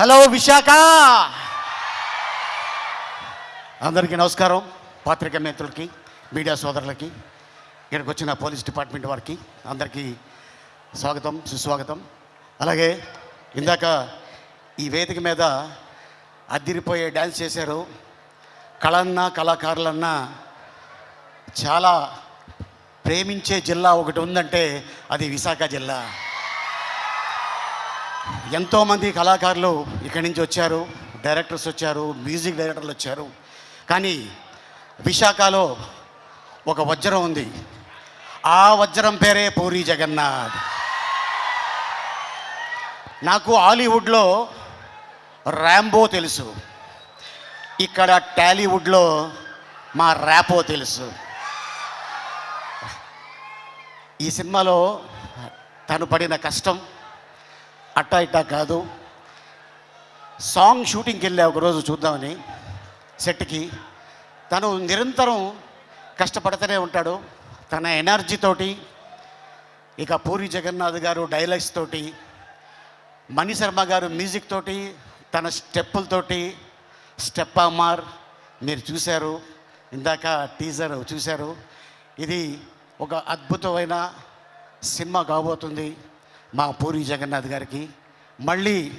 Hello Visakha! అందరికీ నమస్కారం. పాత్రిక మిత్రులకి మీడియా సోదరులకి ఇక్కడికి వచ్చిన పోలీస్ డిపార్ట్మెంట్ వారికి అందరికీ స్వాగతం సుస్వాగతం. అలాగే ఇందాక ఈ వేదిక మీద అద్దిరిపోయే డ్యాన్స్ చేశారు. కళన్నా కళాకారులన్నా చాలా ప్రేమించే జిల్లా ఒకటి ఉందంటే అది విశాఖ జిల్లా. ఎంతోమంది కళాకారులు ఇక్కడి నుంచి వచ్చారు డైరెక్టర్స్ వచ్చారు మ్యూజిక్ డైరెక్టర్లు వచ్చారు. కానీ విశాఖలో ఒక వజ్రం ఉంది. ఆ వజ్రం పేరే పూరి జగన్నాథ్. నాకు హాలీవుడ్లో ర్యాంబో తెలుసు. ఇక్కడ టాలీవుడ్లో మా ర్యాపో తెలుసు. ఈ సినిమాలో తను పడిన కష్టం అట్టా ఇట్టా కాదు. సాంగ్ షూటింగ్కి వెళ్ళా ఒకరోజు చూద్దామని సెట్కి. తను నిరంతరం కష్టపడుతూనే ఉంటాడు. తన ఎనర్జీతోటి ఇక పూరి జగన్నాథ్ గారు డైలాగ్స్ తోటి మణి శర్మ గారు మ్యూజిక్ తోటి తన స్టెప్పులతోటి స్టెప్ అమార్ మీరు చూశారు. ఇందాక టీజర్ చూశారు. ఇది ఒక అద్భుతమైన సినిమా కాబోతుంది. మా పూరి జగన్నాథ్ గారికి. మళ్ళీ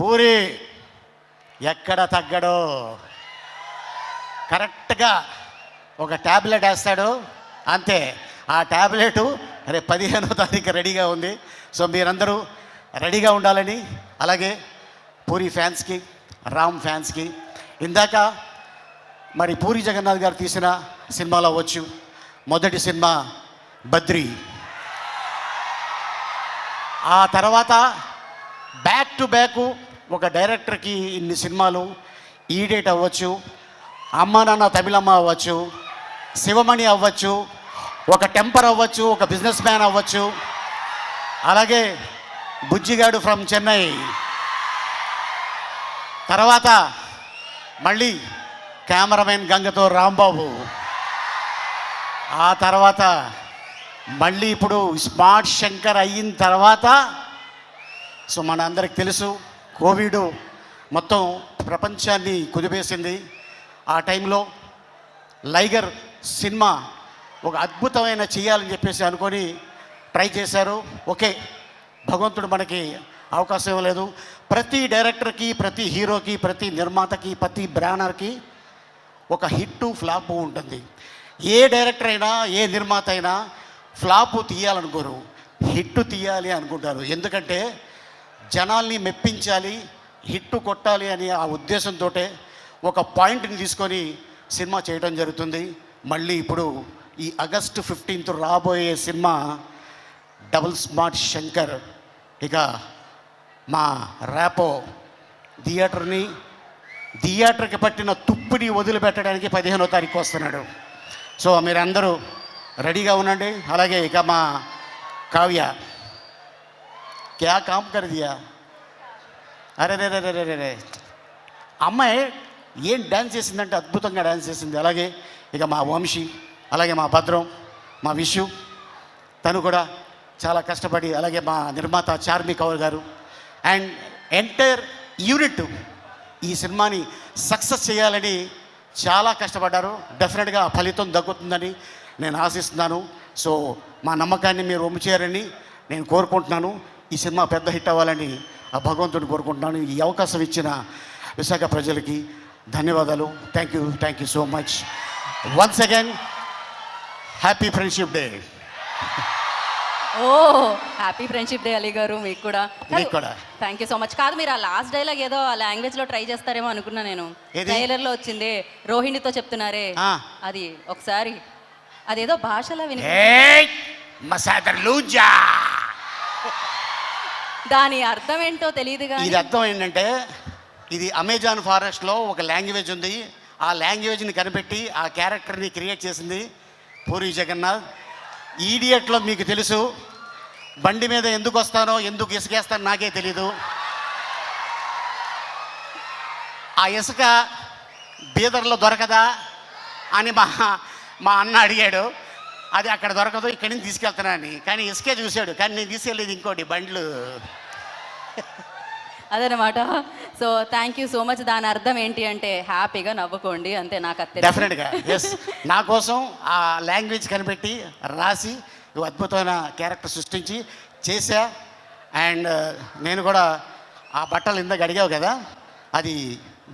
పూరి ఎక్కడ తగ్గడో. కరెక్ట్గా ఒక ట్యాబ్లెట్ వేస్తాడు. అంతే. ఆ ట్యాబ్లెట్ రేపు పదిహేనో తారీఖు రెడీగా ఉంది. సో మీరందరూ రెడీగా ఉండాలని అలాగే పూరి ఫ్యాన్స్కి రామ్ ఫ్యాన్స్కి. ఇందాక మరి పూరి జగన్నాథ్ గారు తీసిన సినిమాలో వచ్చు. మొదటి సినిమా బద్రి. ఆ తర్వాత బ్యాక్ టు బ్యాక్ ఒక డైరెక్టర్కి ఇన్ని సినిమాలు ఈడేట్ అవ్వచ్చు అమ్మ నాన్న తమిళమ్మ అవ్వచ్చు శివమణి అవ్వచ్చు ఒక టెంపర్ అవ్వచ్చు ఒక బిజినెస్ మ్యాన్ అవ్వచ్చు. అలాగే బుజ్జిగాడు ఫ్రమ్ చెన్నై తర్వాత మళ్ళీ కెమెరామెన్ గంగతో రాంబాబు. ఆ తర్వాత మళ్ళీ ఇప్పుడు స్మార్ట్ శంకర్ అయిన తర్వాత సో మన అందరికి తెలుసు కోవిడ్ మొత్తం ప్రపంచాన్ని కుదిపేసింది. ఆ టైంలో లైగర్ సినిమా ఒక అద్భుతమైన చేయాలని చెప్పేసి అనుకొని ట్రై చేశారు. ఓకే భగవంతుడు మనకి అవకాశం లేదు. ప్రతి డైరెక్టర్కి ప్రతి హీరోకి ప్రతి నిర్మాతకి ప్రతి బ్రానర్కి ఒక హిట్ ఫ్లాప్ ఉంటుంది. ఏ డైరెక్టర్ అయినా ఏ నిర్మాత అయినా ఫ్లాప్ తీయాలనుకోరు హిట్ తీయాలి అనుకుంటారు. ఎందుకంటే జనాల్ని మెప్పించాలి హిట్ కొట్టాలి అని ఆ ఉద్దేశంతో ఒక పాయింట్ని తీసుకొని సినిమా చేయడం జరుగుతుంది. మళ్ళీ ఇప్పుడు ఈ ఆగస్టు ఫిఫ్టీన్త్ రాబోయే సినిమా డబుల్ స్మార్ట్ శంకర్. ఇక మా ర్యాపో థియేటర్ని థియేటర్కి పట్టిన తుప్పిని వదిలిపెట్టడానికి పదిహేనో తారీఖు వస్తున్నాడు. సో మీరందరూ రెడీగా ఉండండి. అలాగే ఇక మా కావ్య. క్యా కామ్ కరదియా అరే రే రే రే రే అమ్మాయి ఏం డ్యాన్స్ చేసిందంటే అద్భుతంగా డ్యాన్స్ చేసింది. అలాగే ఇక మా వంశీ అలాగే మా భద్రం మా విషు తను కూడా చాలా కష్టపడి అలాగే మా నిర్మాత చార్మి కౌర్ గారు. అండ్ ఎంటైర్ యూనిట్ ఈ సినిమాని సక్సెస్ చేయాలని చాలా కష్టపడ్డారు. డెఫినెట్గా ఫలితం దక్కుతుందని నేను ఆశిస్తున్నాను. సో మా నమ్మకాన్ని మీరు ఒమ్ము చేయాలని నేను కోరుకుంటున్నాను. ఈ సినిమా పెద్ద హిట్ అవ్వాలని ఆ భగవంతుని కోరుకుంటున్నాను. ఈ అవకాశం ఇచ్చిన విశాఖ ప్రజలకి ధన్యవాదాలు. Thank you thank you so much once again happy friendship day oh happy friendship day Ali garu. మీకు కూడా. మీకు కూడా. థ్యాంక్ యూ సో మచ్ కాదు మీరు ఆ లాస్ట్ డైలాగ్ ఏదో ఆ లాంగ్వేజ్లో ట్రై చేస్తారేమో అనుకున్నా నేను? ట్రైలర్లో వచ్చింది. రోహిణితో చెప్తున్నారే. అది ఒకసారి అదేదో భాషలో విని ఏయ్ మసాదర్ లూజా. దాని అర్థం ఏంటో తెలియదు ఇది అర్థం ఏంటంటే ఇది అమెజాన్ ఫారెస్ట్లో ఒక లాంగ్వేజ్ ఉంది. ఆ లాంగ్వేజ్ని కనిపెట్టి ఆ క్యారెక్టర్ని క్రియేట్ చేసింది పూరి జగన్నాథ్. ఈడియట్లో మీకు తెలుసు బండి మీద ఎందుకు వస్తానో ఎందుకు ఇసుకేస్తానో నాకే తెలీదు. ఆ ఇసుక బీదర్లో దొరకదా అని మా మా అన్న అడిగాడు అది అక్కడ దొరకదు ఇక్కడి నుంచి తీసుకెళ్తున్నానని కానీ ఇసుకే చూశాడు కానీ నేను తీసుకెళ్ళేది ఇంకోటి బండ్లు. అదనమాట. So thank you so much దాని అర్థం ఏంటి అంటే హ్యాపీగా నవ్వుకోండి అంతే నాకు అత్తే డెఫినెట్గా ఎస్ నా కోసం ఆ లాంగ్వేజ్ కనిపెట్టి రాసి అద్భుతమైన క్యారెక్టర్ సృష్టించి చేశా. అండ్ నేను కూడా ఆ బట్టలు ఇందాక అడిగావు కదా అది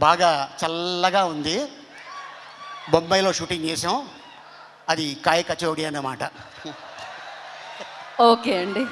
బాగా చల్లగా ఉంది. బొంబాయిలో షూటింగ్ చేసాం అది కాయ కచోడి అన్నమాట. ఓకే అండి.